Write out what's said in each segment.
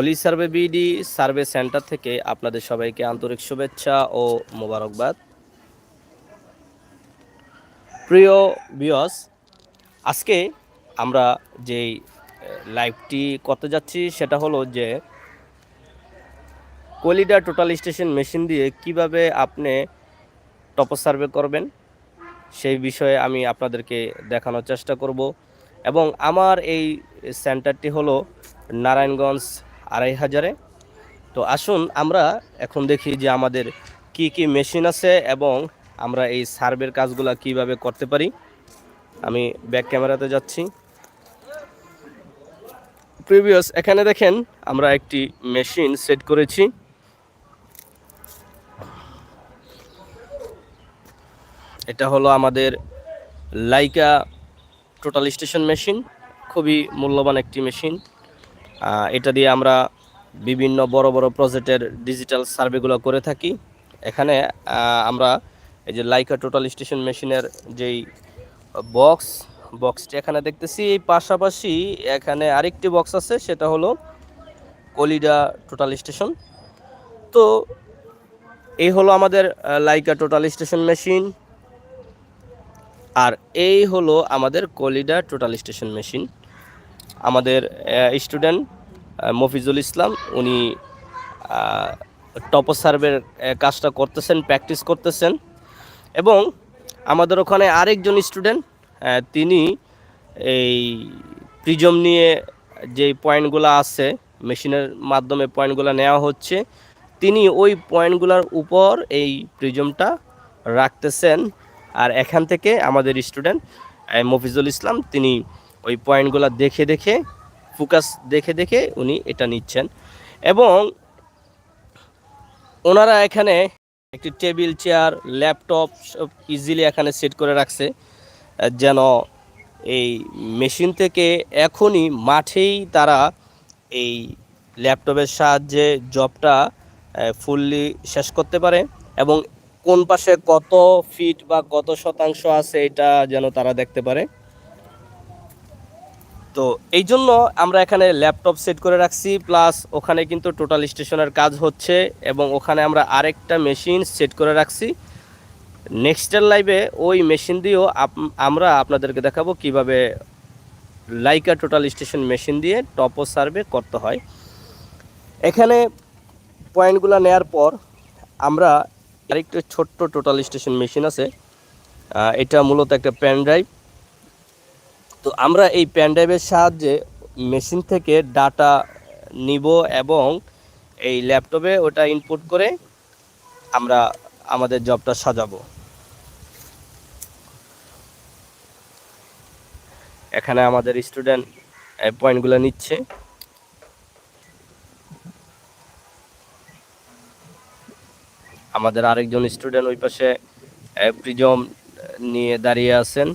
Holy survey BD survey centre থেকে আপনাদের সবাইকে আন্তরিক শুভেচ্ছা ও মোবারকবাদ। প্রিয় বিয়স আজকে আমরা যেই লাইভটি করতে যাচ্ছি সেটা হলো যে, কলিডা টোটাল স্টেশন মেশিন দিয়ে কীভাবে আপনি টপ সার্ভে করবেন, সেই বিষয়ে আমি আপনাদেরকে দেখানোর চেষ্টা করব। এবং আমার এই সেন্টারটি হলো নারায়ণগঞ্জ আড়াই হাজারে। তো আসুন আমরা এখন দেখি যে আমাদের কি কি মেশিন আছে এবং আমরা এই সার্ভের কাজগুলো কীভাবে করতে পারি। আমি ব্যাক ক্যামেরাতে যাচ্ছি। প্রিভিয়াস এখানে দেখেন আমরা একটি মেশিন সেট করেছি। এটা হলো আমাদের লাইকা টোটাল স্টেশন মেশিন খুবই মূল্যবান একটি মেশিন এটা দিয়ে আমরা বিভিন্ন বড় বড় প্রজেক্টের ডিজিটাল সার্ভেগুলো করে থাকি। এখানে আমরা এই যে লাইকা টোটাল স্টেশন মেশিনের যেই বক্স বক্সটি এখানে দেখতেছি। এই পাশাপাশি এখানে আরেকটি বক্স আছে, সেটা হলো কলিডা টোটাল স্টেশন তো এই হলো আমাদের লাইকা টোটাল স্টেশন মেশিন আর এই হলো আমাদের কলিডা টোটাল স্টেশন মেশিন আমাদের স্টুডেন্ট মফিজুল ইসলাম, উনি টপ সার্ভের কাজটা করতেছেন প্র্যাকটিস করতেছেন। এবং আমাদের ওখানে আরেকজন স্টুডেন্ট তিনি এই প্রিজম নিয়ে যে পয়েন্টগুলো আছে, মেশিনের মাধ্যমে পয়েন্টগুলো নেওয়া হচ্ছে, তিনি ওই পয়েন্টগুলোর উপর এই প্রিজমটা রাখতেছেন। আর এখান থেকে আমাদের স্টুডেন্ট মফিজুল ইসলাম, তিনি ওই পয়েন্টগুলো দেখে দেখে, ফোকাস দেখে দেখে উনি এটা নিচ্ছেন। এবং ওনারা এখানে একটি টেবিল, চেয়ার, ল্যাপটপ সব ইজিলি এখানে সেট করে রাখছে, যেন এই মেশিন থেকে এখনই মাঠেই তারা এই ল্যাপটপের সাহায্যে জবটা ফুললি শেষ করতে পারে এবং কোন পাশে কত ফিট বা কত শতাংশ আছে এটা যেন তারা দেখতে পারে। তো এই জন্য আমরা এখানে ল্যাপটপ সেট করে রাখছি, প্লাস ওখানে কিন্তু টোটাল স্টেশনের কাজ হচ্ছে এবং ওখানে আমরা আরেকটা মেশিন সেট করে রাখছি। নেক্সটের লাইভে ওই মেশিন দিয়েও আমরা আপনাদেরকে দেখাবো কীভাবে লাইকা টোটাল স্টেশন মেশিন দিয়ে টপও সার্ভে করতে হয়। এখানে পয়েন্টগুলো নেয়ার পর আমরা আরেকটা ছোট্ট টোটাল স্টেশন মেশিন আছে। এটা মূলত একটা পেন ড্রাইভ তো আমরা এই পেন ড্রাইভের সাহায্যে মেশিন থেকে ডাটা নিব এবং এই ল্যাপটপে ওটা ইনপুট করে আমরা আমাদের জবটা সাজাবো। এখানে আমাদের স্টুডেন্ট পয়েন্টগুলো নিচ্ছে। আমাদের আরেকজন স্টুডেন্ট ওই পাশে প্রিজম নিয়ে দাঁড়িয়ে আছেন।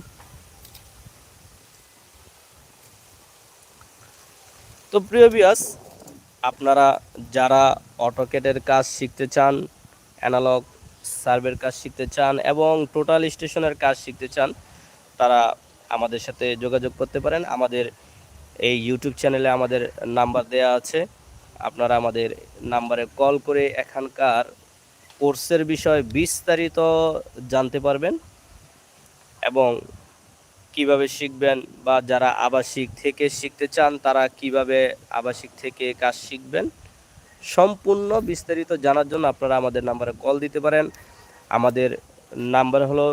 তো প্রিয় বিয়াস আপনারা যারা অটোকেটের কাজ শিখতে চান অ্যানালগ সার্ভের কাজ শিখতে চান এবং টোটাল স্টেশনের কাজ শিখতে চান, তারা আমাদের সাথে যোগাযোগ করতে পারেন। আমাদের এই ইউটিউব চ্যানেলে আমাদের নাম্বার দেয়া আছে। আপনারা আমাদের নাম্বারে কল করে এখানকার কোর্সের বিষয়ে বিস্তারিত জানতে পারবেন এবং কীভাবে শিখবেন বা যারা আবাসিক থেকে শিখতে চান, তারা কীভাবে আবাসিক থেকে কাজ শিখবেন? সম্পূর্ণ বিস্তারিত জানার জন্য আপনারা আমাদের নাম্বারে কল দিতে পারেন। আমাদের নাম্বার হলো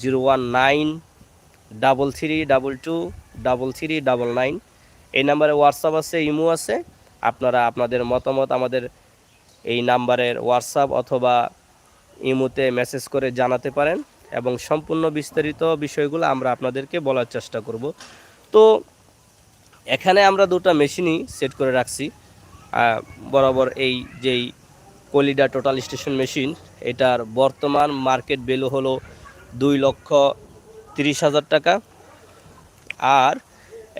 zero one nine, double three, double two, double three, double nine. এই নাম্বারে হোয়াটসঅ্যাপ আছে, ইমো আছে। আপনারা আপনাদের মতামত আমাদের এই নাম্বারের হোয়াটসঅ্যাপ অথবা ইমোতে মেসেজ করে জানাতে পারেন। এবং সম্পূর্ণ বিস্তারিত বিষয়গুলো আমরা আপনাদেরকে বলার চেষ্টা করব। তো এখানে আমরা দুটো মেশিনই সেট করে রাখছি। বরাবর এই যেই কলিডা টোটাল স্টেশন মেশিন, এটার বর্তমান মার্কেট ভ্যালু হলো দুই লক্ষ তিরিশ হাজার টাকা। আর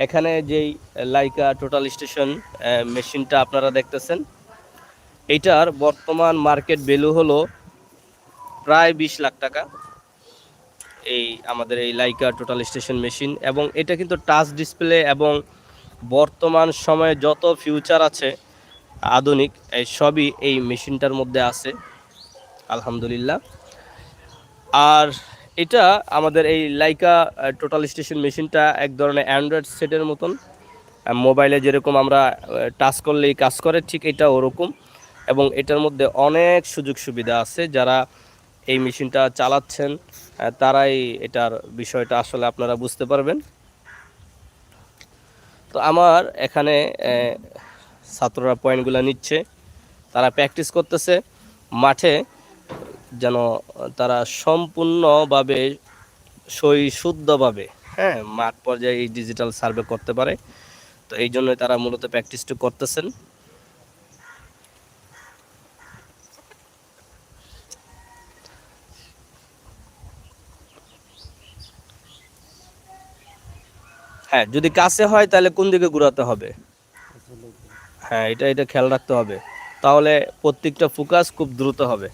এখানে যেই লাইকা টোটাল স্টেশন মেশিনটা আপনারা দেখতেছেন, এটার বর্তমান মার্কেট ভ্যালু হলো প্রায় বিশ লাখ টাকা। এই আমাদের এই লাইকা টোটাল স্টেশন মেশিন এবং এটা কিন্তু টাচ ডিসপ্লে এবং বর্তমান সময়ে যত ফিউচার আছে আধুনিক, এই সবই এই মেশিনটার মধ্যে আছে, আলহামদুলিল্লাহ। আর এটা আমাদের এই লাইকা টোটাল স্টেশন মেশিনটা এক ধরনের অ্যান্ড্রয়েড সেটের মতন। মোবাইলে যেরকম আমরা টাচ করলেই কাজ করে, ঠিক এটা ওরকম। এবং এটার মধ্যে অনেক সুযোগ সুবিধা আছে যারা এই মেশিনটা চালাচ্ছেন। তারাই এটার বিষয়টা আসলে আপনারা বুঝতে পারবেন। তো আমার এখানে ছাত্ররা পয়েন্টগুলো নিচ্ছে। তারা প্র্যাকটিস করতেছে। মাঠে যেন তারা সম্পূর্ণভাবে সই শুদ্ধভাবে হ্যাঁ মাঠ পর্যায়ে এই ডিজিটাল সার্ভে করতে পারে। তো এই জন্যই তারা মূলত প্র্যাকটিসটা করতেছেন। হ্যাঁ যদি কাছে হয় তাহলে কোন দিকে ঘোরাতে হবে? হ্যাঁ এটা এটা খেয়াল রাখতে হবে। তাহলে প্রত্যেকটা ফোকাস খুব দ্রুত হবে।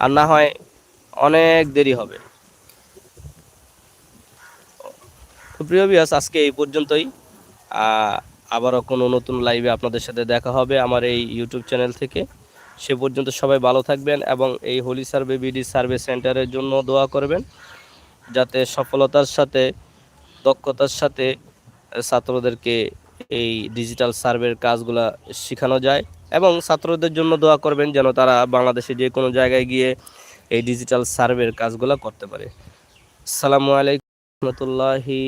আর না হয় অনেক দেরি হবে। তো প্রিয় বিয়াস আজকে এই পর্যন্তই। আবারও কোনো নতুন লাইভে আপনাদের সাথে দেখা হবে আমার এই ইউটিউব চ্যানেল থেকে। সে পর্যন্ত সবাই ভালো থাকবেন এবং এই হোলি সার্ভে বিডি সার্ভে সেন্টারের জন্য দোয়া করবেন। যাতে সফলতার সাথে, দক্ষতার সাথে ছাত্রদেরকে এই ডিজিটাল সার্ভের কাজগুলা শেখানো যায় এবং ছাত্রদের জন্য দোয়া করবেন যেন তারা বাংলাদেশে যে কোনো জায়গায় গিয়ে এই ডিজিটাল সার্ভের কাজগুলো করতে পারে। আসসালামু আলাইকুম রহমতুল্লাহি